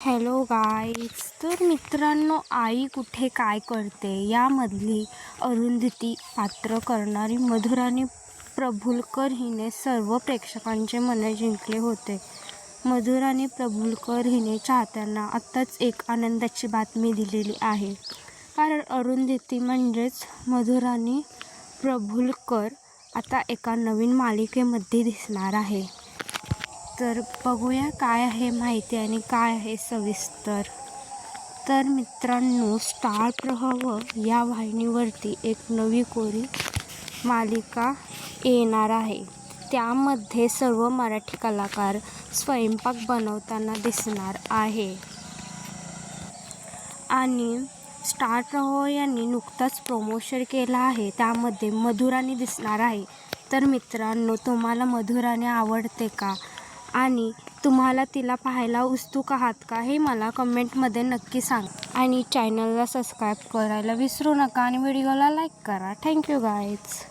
Hello guys तर मित्रांनो आई कुठे काय करते यामधली अरुंधती पात्र करणारी मधुराणी प्रभुलकर हिने सर्व प्रेक्षकांचे मन जिंकले होते. मधुराणी प्रभुलकर हिने चाहत्यांना आत्ताच एक आनंदाची बातमी दिलेली आहे. कारण अरुंधती म्हणजेच मधुराणी प्रभुलकर आता एका नवीन मालिकेमध्ये दिसणार आहे. तर बघूया काय आहे माहिती आणि काय आहे सविस्तर. तर मित्रांनो स्टार प्रभाव या वाहिनीवरती एक नवी कोरी मालिका येणार आहे. त्यामध्ये सर्व मराठी कलाकार स्वयंपाक बनवताना दिसणार आहे. आणि स्टार प्रभाव यांनी नुकताच प्रोमोशन केला आहे. त्यामध्ये मधुराणी दिसणार आहे. तर मित्रांनो तुम्हाला मधुराणी आवडते का? आणि तुम्हाला तिला पाहायला उत्सुक आहात का हे मला कमेंटमध्ये नक्की सांग. आणि चॅनलला सबस्क्राईब करायला विसरू नका आणि व्हिडिओला लाईक करा. Thank you guys